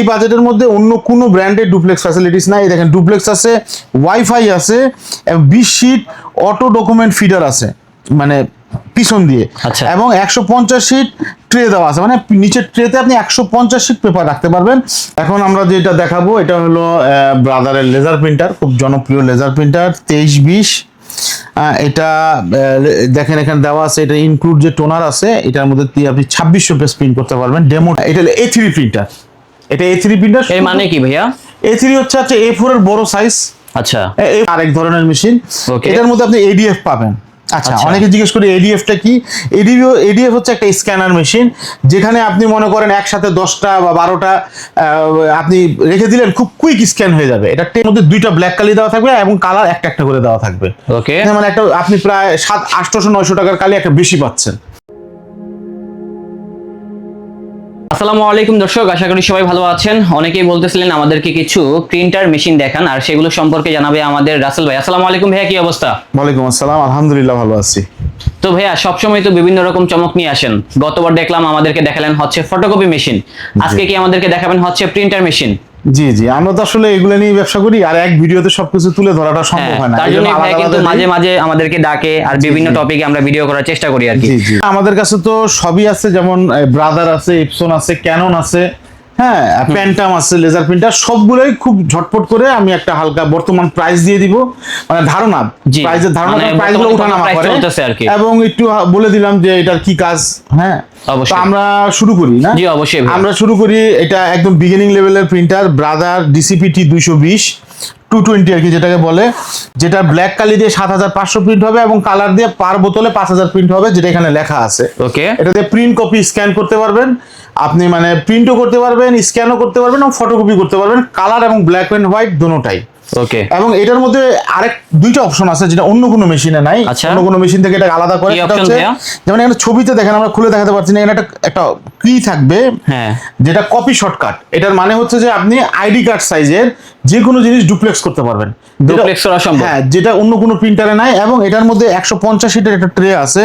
এই বাজেটের মধ্যে অন্য কোনো ব্র্যান্ডের ডুপ্লেক্স ফ্যাসিলিটিস নাই। দেখেন ডুপ্লেক্স আছে ওয়াইফাই আছে বিশ শিট অটো ডকুমেন্ট ফিডার আছে মানে পিছন দিয়ে। আচ্ছা। এবং একশো পঞ্চাশ শিট ট্রে দেওয়া আছে। মানে নিচের ট্রেতে আপনি একশো পঞ্চাশ শিট পেপার রাখতে পারবেন। এখন আমরা যেটা দেখাবো এটা হলো ব্রাদারের লেজার প্রিন্টার খুব জনপ্রিয় লেজার প্রিন্টার তেইশ বিশ। এটা দেখেন এখানে দেওয়া আছে এটা ইনক্লুড যে টোনার আছে এটার মধ্যে আপনি ছাব্বিশশো পেজ প্রিন্ট করতে পারবেন। ডেমো এটা এ থ্রি প্রিন্টার এটা এ থ্রি প্রিন্টার এর মানে কি ভাইয়া? এ থ্রি হচ্ছে হচ্ছে এ ফোর এর বড় সাইজ আচ্ছা। আরেক ধরনের মেশিন এটার মধ্যে আপনি এডিএফ পাবেন। আচ্ছা আচ্ছা। অনেকে জিজ্ঞেস করি এডিএফটা কি? এডিএফ এডিএফ হচ্ছে একটা স্ক্যানার মেশিন যেখানে আপনি মনে করেন একসাথে দশটা বা বারোটা আপনি রেখে দিলেন খুব কুইক স্ক্যান হয়ে যাবে। এটার মধ্যে দুইটা ব্ল্যাক কালি দেওয়া থাকবে এবং কালার একটা একটা করে দেওয়া থাকবে। ওকে মানে একটা আপনি প্রায় সাত আটশোশো নয়শো টাকার কালি একটা বেশি পাচ্ছেন। আসসালামু আলাইকুম দর্শক, আশা করি সবাই ভালো আছেন। অনেকেই বলতেছিলেন আমাদেরকে কিছু প্রিন্টার মেশিন দেখান, আর সেগুলো সম্পর্কে জানাবে আমাদের রাসেল ভাই। আসসালামু আলাইকুম ভাইয়া, কি অবস্থা? ওয়ালাইকুম আসসালাম, আলহামদুলিল্লাহ ভালো আছি। তো ভাইয়া সবসময় তো বিভিন্ন রকম চমক নিয়ে আসেন। গতবার দেখলাম আমাদেরকে দেখালেন হচ্ছে ফটোকপি মেশিন আজকে কি আমাদেরকে দেখাবেন হচ্ছে প্রিন্টার মেশিন জি জি। আমরা তো আসলে এগুলো নিয়ে ব্যবসা করি আর এক ভিডিওতে সবকিছু তুলে ধরাটা সম্ভব হয় না। হ্যাঁ, তার জন্য আলাদা কিন্তু মাঝে মাঝে আমাদেরকে ডাকে আর বিভিন্ন টপিকে আমরা ভিডিও করার চেষ্টা করি আর কি। আমাদের কাছে তো সবই আছে যেমন ব্রাদার আছে ইপসন আছে ক্যানন আছে। হ্যাঁ প্যান্টাম আছে লেজার প্রিন্টার সবগুলোই খুব ঝটপট করে আমি একটা হালকা বর্তমান প্রাইস দিয়ে দিব। মানে ধারণা জি, প্রাইসের ধারণা প্রাইসগুলো কত price করে চলতেছে আর কি। এবং একটু বলে দিলাম যে এটার কি কাজ হ্যাঁ? অবশ্যই। আমরা শুরু করি না? জি অবশ্যই আমরা শুরু করি এটা একদম বিগিনিং লেভেলের প্রিন্টার ব্রাদার ডিসিপিটি দুইশো বিশ। টু টোয়েন্টি আর কি যেটাকে বলে যেটা ব্ল্যাক কালি দিয়ে সাত হাজার পাঁচশো প্রিন্ট হবে এবং কালার দিয়ে পার বোতলে পাঁচ হাজার প্রিন্ট হবে যেটা এখানে লেখা আছে। ওকে এটাতে প্রিন্ট কপি স্ক্যান করতে পারবেন। আপনি মানে প্রিন্টও করতে পারবেন স্ক্যানও করতে পারবেন এবং ফটোকপি করতে পারবেন। কালার এবং ব্ল্যাক এন্ড হোয়াইট দুটোটাই। ওকে এবং এটার মধ্যে আরেক দুইটা অপশন আছে যেটা অন্য কোনো মেশিনে নাই। আচ্ছা। অন্য কোনো মেশিন থেকে এটা আলাদা করে। কি হচ্ছে যেমন এখানে ছবিতে দেখেন আমরা খুলে দেখাতে পারছি না এখানে একটা একটা কি থাকবে হ্যাঁ। যেটা কপি শর্টকাট এটার মানে হচ্ছে যে আপনি আইডি কার্ড সাইজের যে কোনো জিনিস ডুপ্লেক্স করতে পারবেন ডুপ্লেক্স করা সম্ভব। হ্যাঁ যেটা অন্য কোনো প্রিন্টারে নাই এবং এটার মধ্যে একশো পঞ্চাশ সিটের একটা ট্রে আছে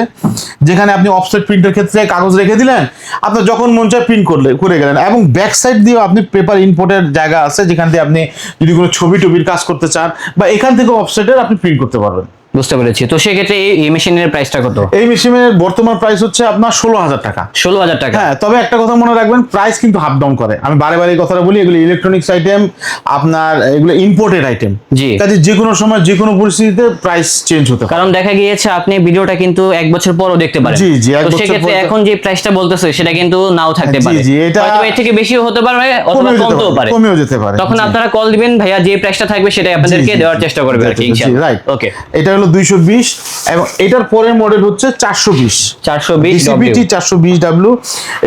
যেখানে আপনি অফসেট প্রিন্টের ক্ষেত্রে কাগজ রেখে দিলেন আপনার যখন মন চায় প্রিন্ট করলে করে গেলেন এবং ব্যাক সাইড দিয়েও আপনি পেপার ইনপোর্টের জায়গা আছে যেখান দিয়ে আপনি যদি কোনো ছবি টবির কাজ করতে চান বা এখান থেকে অফসেটের আপনি প্রিন্ট করতে পারবেন বুঝতে পেরেছি। তো সেক্ষেত্রে এই- মেশিনের প্রাইসটা কত? এই মেশিনের বর্তমান প্রাইস হচ্ছে আপনার ষোলো হাজার টাকা। ষোলো হাজার টাকা? হ্যাঁ তবে একটা কথা মনে রাখবেন প্রাইস কিন্তু হাফ ডাউন করে। আমি বারে বারে কথাটা বলি এগুলো ইলেকট্রনিক্স আইটেম আপনার এগুলো ইম্পোর্টেড আইটেম জি। কাজে যে কোনো সময় যে কোনো পরিস্থিতিতে প্রাইস চেঞ্জ হতে পারে। কারণ দেখা গিয়েছে আপনি ভিডিওটা কিন্তু এক বছর পরও দেখতে পারেন। জি, জি, এক তো বছর সেক্ষেত্রে পর- এখন যে প্রাইসটা বলতেছে সেটা কিন্তু নাও থাকতে পারে। জি, এটা- হয়তো এর থেকে বেশিও হতে পারে অথবা কমতেও পারে কমেও যেতে পারে। তখন আপনারা কল দিবেন ভাইয়া যে প্রাইসটা থাকবে সেটাই আপনাদেরকে জি, জি, দেওয়ার চেষ্টা করবে আর কি জি, রাইট ওকে এটা হলো দুইশো বিশ এবং এটার পরের মডেল হচ্ছে চারশো বিশ। চারশো বিশ ডিসিবিটি চারশো বিশ ডাব্লু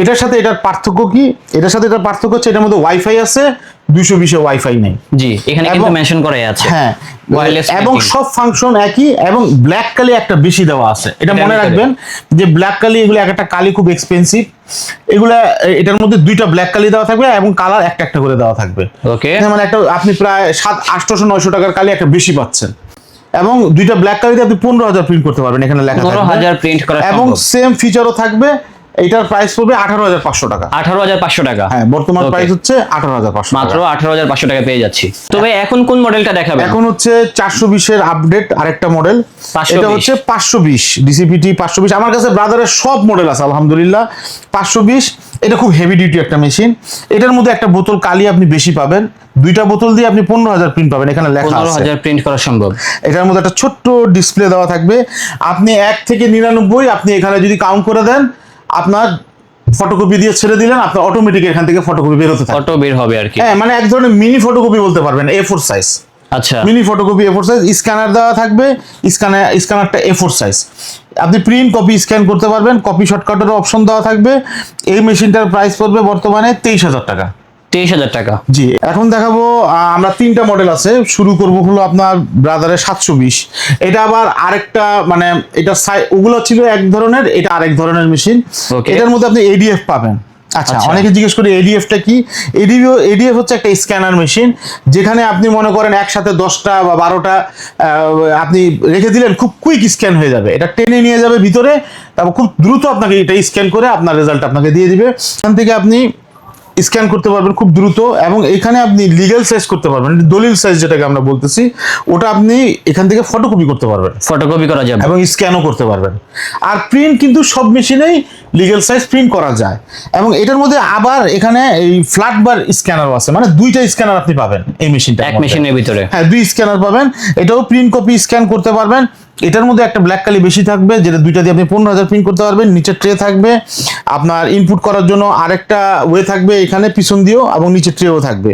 এটার সাথে এটার পার্থক্য কি? এটার সাথে এটার পার্থক্য হচ্ছে এটার মধ্যে ওয়াইফাই আছে দুইশো বিশে ওয়াইফাই নেই। জি এখানে কিন্তু মেনশন করাই আছে। হ্যাঁ এবং সব ফাংশন একই এবং ব্ল্যাক কালি একটা বেশি দেওয়া আছে। এটা মনে রাখবেন যে ব্ল্যাক কালি এগুলো এক একটা কালি খুব এক্সপেন্সিভ এগুলা এটার মধ্যে দুইটা ব্ল্যাক কালি দেওয়া থাকবে এবং কালার একটা একটা করে দেওয়া থাকবে। ওকে মানে একটা আপনি প্রায় সাত আটশোশো নয়শো টাকার কালি একটা বেশি পাচ্ছেন। এবং দুইটা ব্ল্যাক কালিতে আপনি পনেরো হাজার প্রিন্ট করতে পারবেন এখানে লেখা পনেরো হাজার প্রিন্ট করা এবং সেম ফিচারও থাকবে এটার প্রাইস পড়বে আঠারো হাজার পাঁচশো টাকা। আঠারো হাজার পাঁচশো টাকা। হ্যাঁ বর্তমান প্রাইস হচ্ছে আঠারো হাজার পাঁচশো মাত্র আঠারো হাজার পাঁচশো টাকা পেয়ে যাচ্ছি। তবে এখন কোন মডেলটা দেখাবে এখন হচ্ছে চারশো বিশের আপডেট আরেকটা মডেল 520 এটা হচ্ছে পাঁচশো বিশ ডিসিপিটি পাঁচশো বিশ। আমার কাছে ব্রাদারের সব মডেল আছে আলহামদুলিল্লাহ। পাঁচশো বিশ এটা খুব হেভি ডিউটি একটা মেশিন এটার মধ্যে একটা বোতল কালি আপনি বেশি পাবেন। দুইটা বোতল দিয়ে আপনি পনেরো হাজার প্রিন্ট পাবেন এখানে লেখা পনেরো হাজার প্রিন্ট করা সম্ভব। এটার মধ্যে একটা ছোট্ট ডিসপ্লে দেওয়া থাকবে। আপনি এক থেকে নিরানব্বই আপনি এখানে যদি কাউন্ট করে দেন আপনার ফটোকপি দিয়ে ছেড়ে দিলেন আপনার অটোমেটিক এখান থেকে ফটোকপি বেরোতে থাকবে। অটো বের হবে আর কি। হ্যাঁ মানে এক ধরনের মিনি ফটোকপি বলতে পারবেন এ ফোর সাইজ আচ্ছা। Mini photocopy A four size scanner দেওয়া থাকবে স্ক্যানার স্ক্যানারটা এ ফোর সাইজ আপনি প্রিন্ট কপি স্ক্যান করতে পারবেন কপি শর্টকাটের অপশন দেওয়া থাকবে। এই মেশিনটার প্রাইস পড়বে বর্তমানে তেইশ হাজার টাকা। তেইশ হাজার টাকা। জি এখন দেখাবো আমরা তিনটা মডেল আছে। শুরু করব হলো আপনার ব্রাদারের সাতশো বিশ। এটা আবার আরেকটা মানে এটা ওগুলো ছিল এক ধরনের এটা আরেক ধরনের মেশিন. এটার মধ্যে আপনি এডিএফ পাবেন। আচ্ছা আচ্ছা। অনেকে জিজ্ঞেস করি এডিএফটা কি? এডিএফ এডিএফ হচ্ছে একটা স্ক্যানার মেশিন যেখানে আপনি মনে করেন একসাথে দশটা বা বারোটা আপনি রেখে দিলেন খুব কুইক স্ক্যান হয়ে যাবে। এটা টেনে নিয়ে যাবে ভিতরে তারপর খুব দ্রুত আপনাকে এটা স্ক্যান করে আপনার রেজাল্ট আপনাকে দিয়ে দিবে। এখান থেকে আপনি স্ক্যান করতে পারবেন খুব দ্রুত এবং এখানে আপনি লিগ্যাল সাইজ করতে পারবেন দলিল সাইজ যেটাকে আমরা বলতেছি ওটা আপনি এখান থেকে ফটোকপি করতে পারবেন। ফটোকপি করা যাবে। এবং স্ক্যানও করতে পারবেন। আর প্রিন্ট কিন্তু সব মেশিনেই লিগ্যাল সাইজ প্রিন্ট করা যায়। এবং এটার মধ্যে আবার এখানে এই ফ্ল্যাট বার স্ক্যানারও আছে মানে দুইটা স্ক্যানার আপনি পাবেন এই মেশিনটা এক মেশিনের ভিতরে। হ্যাঁ দুই স্ক্যানার পাবেন এটাও প্রিন্ট কপি স্ক্যান করতে পারবেন। এটার মধ্যে একটা ব্ল্যাক কালি বেশি থাকবে যেটা দুইটা দিয়ে আপনি পনেরো হাজার প্রিন্ট করতে পারবেন নিচে ট্রে থাকবে আপনার ইনপুট করার জন্য আরেকটা ওয়ে থাকবে এখানে পিছন দিয়েও এবং নিচে ট্রেও থাকবে।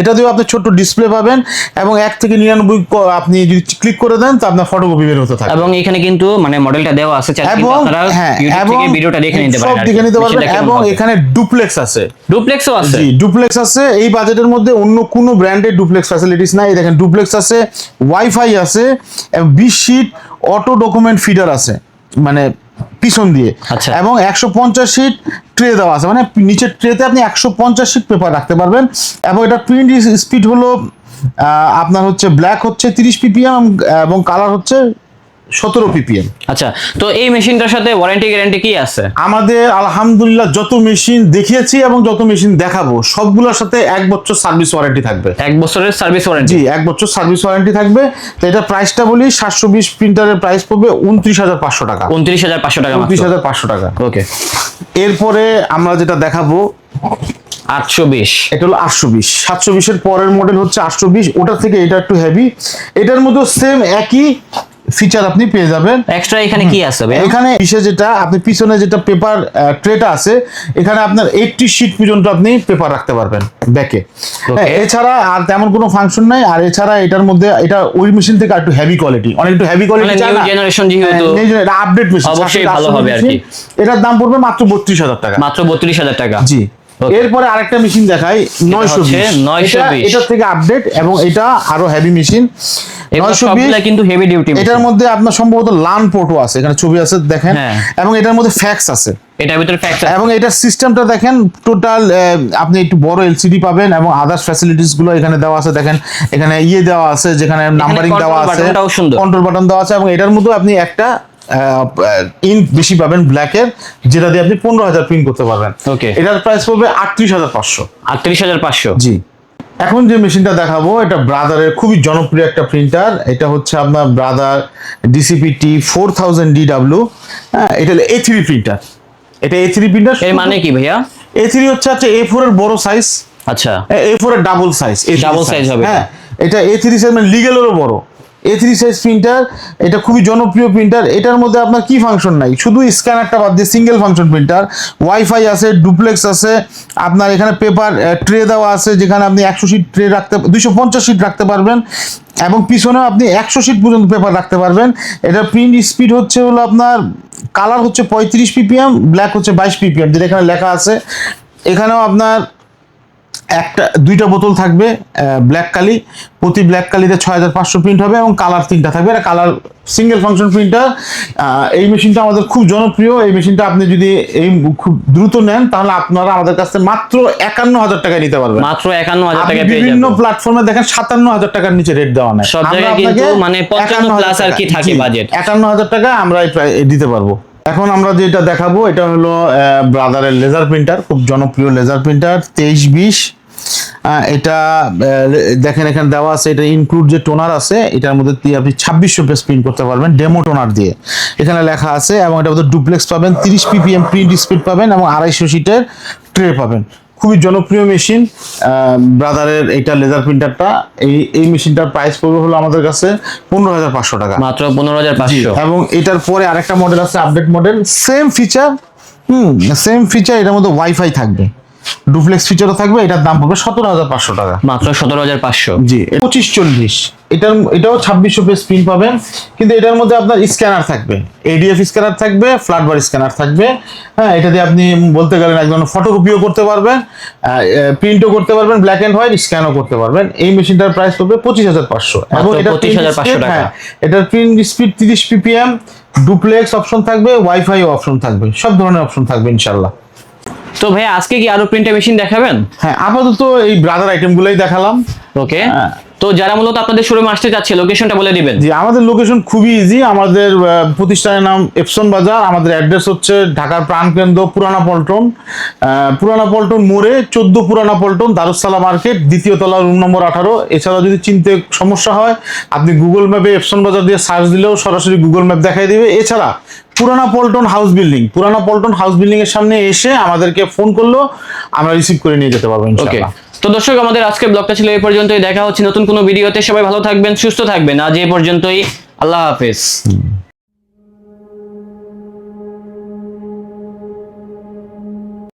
এটা দিয়েও আপনি ছোট্ট ডিসপ্লে পাবেন এবং এক থেকে নিরানব্বই আপনি যদি ক্লিক করে দেন তো আপনার ফটোকপি বের হতে থাকবে। এবং এখানে কিন্তু মানে মডেলটা দেওয়া আছে এবং হ্যাঁ ভিডিওটা দেখে নিতে সব দেখে নিতে পারবেন এবং এখানে ডুপ্লেক্স আছে। ডুপ্লেক্সও আছে? জি ডুপ্লেক্স আছে এই বাজেটের মধ্যে অন্য কোনো ব্র্যান্ডের ডুপ্লেক্স ফ্যাসিলিটিস নাই। দেখেন ডুপ্লেক্স আছে ওয়াইফাই আছে এবং বিশ শিট অটো ডকুমেন্ট ফিডার আছে মানে পিছন দিয়ে আচ্ছা। এবং একশো পঞ্চাশ সিট ট্রে দেওয়া আছে মানে নিচের ট্রেতে আপনি একশো পঞ্চাশ সিট পেপার রাখতে পারবেন এবং এটা প্রিন্ট স্পিড হলো আপনার হচ্ছে ব্ল্যাক হচ্ছে তিরিশ পিপিএম এবং কালার হচ্ছে সতেরো পিপিএম আচ্ছা তো এই মেশিনটার সাথে ওয়ারেন্টি গ্যারান্টি কি আছে? আমাদের আলহামদুলিল্লাহ যত মেশিন দেখিয়েছি এবং যত মেশিন দেখাবো সবগুলোর সাথে এক বছর সার্ভিস ওয়ারেন্টি থাকবে। এক বছরের সার্ভিস ওয়ারেন্টি জি এক বছর সার্ভিস ওয়ারেন্টি থাকবে। তো এটা প্রাইসটা বলি সাতশো বিশ প্রিন্টারের প্রাইস পড়বে উনত্রিশ হাজার পাঁচশো টাকা। উনত্রিশ হাজার পাঁচশো টাকা উনত্রিশ হাজার পাঁচশো টাকা। ওকে এরপরে আমরা যেটা দেখাবো আটশো বিশ। এটা হলো আটশো বিশ। সাতশো বিশের পরের মডেল হচ্ছে আটশো বিশ। ওটার থেকে এটা একটু হেভি এটার মধ্যে সেম একই ফিচার আপনি পেয়ে যাবেন। এক্সট্রা এখানে কি আছে ভাইয়া? এখানে পিছে যেটা আপনি পিছনে যেটা পেপার ট্রেটা আছে এখানে আপনার এইটটি শিট পর্যন্ত আপনি পেপার রাখতে পারবেন ব্যাকে এছাড়া আর তেমন কোনো ফাংশন নাই আর এছাড়া এটার মধ্যে এটা ওই মেশিন থেকে একটু হেভি কোয়ালিটি অনেক একটু হেভি কোয়ালিটি নিউ জেনারেশন যেহেতু এটা আপডেট মেশিন অবশ্যই ভালো হবে আর কি। এটার দাম পড়বে মাত্র বত্রিশ হাজার টাকা। মাত্র বত্রিশ হাজার টাকা। জি. এরপরে আরেকটা মেশিন দেখাই নয়শো হচ্ছে 920 এটার থেকে আপডেট এবং এটা আরও হেভি মেশিন কিন্তু হেভি ডিউটি এটার মধ্যে আপনার সম্ভবত লান পোর্টও আছে এখানে ছবি আছে দেখেন। হ্যাঁ। এবং এটার মধ্যে ফ্যাক্স আছে। এটার ভিতরে এবং এটার সিস্টেমটা দেখেন টোটাল আপনি একটু বড় এলসিডি পাবেন এবং আদার্স ফ্যাসিলিটিসগুলো এখানে দেওয়া আছে। দেখেন এখানে ইয়ে দেওয়া আছে যেখানে নাম্বারিং দেওয়া আছে। কন্ট্রোল বাটন দেওয়া আছে এবং এটার মধ্যে আপনি একটা ইন বেশি পাবেন ব্ল্যাকের যেটা দিয়ে আপনি পনেরো হাজার প্রিন্ট করতে পারবেন। Okay. এটার প্রাইস পড়বে আটত্রিশ হাজার পাঁচশো। আটত্রিশ হাজার পাঁচশো? জি। এখন যে মেশিনটা দেখাবো এটা ব্রাদারের খুবই জনপ্রিয় একটা প্রিন্টার এটা হচ্ছে আপনার Brother DCPT four thousand DW হ্যাঁ এটা এ থ্রি প্রিন্টার এটা এ থ্রি প্রিন্টার এর মানে কি ভাইয়া? এ থ্রি হচ্ছে হচ্ছে এ ফোর এর বড় সাইজ আচ্ছা। এ ফোর এর double size A double size হবে। হ্যাঁ এটা এ থ্রি সাইজ মানে লিগেলেরও বড়। এ থ্রি সাইজ প্রিন্টার এটা খুবই জনপ্রিয় প্রিন্টার এটার মধ্যে আপনার কি ফাংশন নাই? শুধু স্ক্যানারটা বাদ দিয়ে সিঙ্গেল ফাংশন প্রিন্টার ওয়াইফাই আছে ডুপ্লেক্স আছে, আপনার এখানে পেপার ট্রে দেওয়া আছে, যেখানে আপনি একশো শিট ট্রে রাখতে, দুইশো পঞ্চাশ শিট রাখতে পারবেন এবং পিছনেও আপনি একশো শিট পর্যন্ত পেপার রাখতে পারবেন। এটার প্রিন্ট স্পিড হচ্ছে হলো আপনার কালার হচ্ছে পঁয়ত্রিশ পিপিএম ব্ল্যাক হচ্ছে বাইশ পিপিএম যেটা এখানে লেখা আছে। এখানেও আপনার একটা দুইটা বোতল থাকবে ব্ল্যাক কালি। প্রতি ব্ল্যাক কালিতে ছয় হাজার পাঁচশো প্রিন্ট হবে এবং কালার তিনটা থাকবে। এটা কালার সিঙ্গেল ফাংশন প্রিন্টার এই মেশিনটা আমাদের খুব জনপ্রিয়। এই মেশিনটা আপনি যদি এই খুব দ্রুত নেন তাহলে আপনারা আমাদের কাছ মাত্র একান্ন হাজার টাকায় নিতে পারবেন। মাত্র একান্ন হাজার টাকা বিভিন্ন প্ল্যাটফর্মে দেখেন সাতান্ন হাজার টাকার নিচে রেট দেওয়া নাই। সব জায়গায় কিন্তু মানে 55 51,000 plus আর কি থাকে budget। একান্ন হাজার টাকা আমরা দিতে পারব। এখন আমরা যেটা দেখাবো এটা হলো ব্রাদারের লেজার প্রিন্টার খুব জনপ্রিয় লেজার প্রিন্টার তেইশ বিশ। এটা দেখেন এখানে দেওয়া আছে এটা ইনক্লুড যে টোনার আছে এটার মধ্যে দিয়ে আপনি ছাব্বিশশো পেজ প্রিন্ট করতে পারবেন ডেমো টোনার দিয়ে। এখানে লেখা আছে এবং এটার মধ্যে ডুপ্লেক্স পাবেন তিরিশ পিপিএম প্রিন্ট স্পিড পাবেন এবং আড়াইশো সিটের ট্রে পাবেন। খুবই জনপ্রিয় মেশিন ব্রাদারের এইটা লেজার প্রিন্টারটা এই এই মেশিনটার প্রাইস পড়বে হলো আমাদের কাছে পনেরো হাজার পাঁচশো টাকা। মাত্র পনেরো হাজার পাঁচশো। এবং এটার পরে আরেকটা মডেল আছে update model same feature hmm same feature এটার মধ্যে ওয়াইফাই থাকবে। ডুপ্লেক্স ফিচারও থাকবে এটার দাম পড়বে সতেরো হাজার পাঁচশো টাকা। মাত্র সতেরো হাজার পাঁচশো। জি পঁচিশ চল্লিশ। এটার এটাও ছাব্বিশশো পেজ প্রিন্ট পাবেন কিন্তু এটার মধ্যে আপনার স্ক্যানার থাকবে। এডিএফ স্ক্যানার থাকবে ফ্ল্যাট বার স্ক্যানার থাকবে। হ্যাঁ এটা দিয়ে আপনি বলতে গেলেন একজন ফটোকপিও করতে পারবেন প্রিন্টও করতে পারবেন ব্ল্যাক অ্যান্ড হোয়াইট স্ক্যানও করতে পারবেন। এই মেশিনটার প্রাইস পড়বে পঁচিশ হাজার পাঁচশো। এবং এটা 25,500 টাকা। এটার প্রিন্ট স্পিড তিরিশ পিপিএম ডুপ্লেক্স অপশন থাকবে ওয়াইফাই অপশন থাকবে সব ধরনের অপশন থাকবে ইনশাল্লাহ তো ভাই আজকে কি আরও প্রিন্টার মেশিন দেখাবেন? হ্যাঁ আপাতত এই ব্রাদার আইটেমগুলোই দেখালাম। ওকে হ্যাঁ। তো যারা মূলত আপনাদের শোরুমে আসতে চাচ্ছে লোকেশনটা বলে দিবেন। জি আমাদের লোকেশন খুবই ইজি আমাদের প্রতিষ্ঠানের নাম এপসন বাজার আমাদের অ্যাড্রেস হচ্ছে ঢাকার প্রাণকেন্দ্র পুরানা পল্টন। পুরানা পল্টন মোড়ে চোদ্দ পুরানা পল্টন দারুসালা মার্কেট দ্বিতীয় তলা রুম নম্বর আঠারো। এছাড়া যদি চিনতে সমস্যা হয় আপনি গুগল ম্যাপে এপসন বাজার দিয়ে সার্চ দিলেও সরাসরি গুগল ম্যাপ দেখাই দেবে। এছাড়া পুরানা পল্টন হাউস বিল্ডিং পুরানা পল্টন হাউস বিল্ডিং এর সামনে এসে আমাদেরকে ফোন করল আমরা রিসিভ করে নিয়ে যেতে পারব ওকে তো দর্শক আমাদের আজকে ব্লগটা ছিল এই পর্যন্তই। দেখা হচ্ছে নতুন কোনো ভিডিওতে সবাই ভালো থাকবেন সুস্থ থাকবেন। আজ এই পর্যন্তই। আল্লাহ হাফেজ।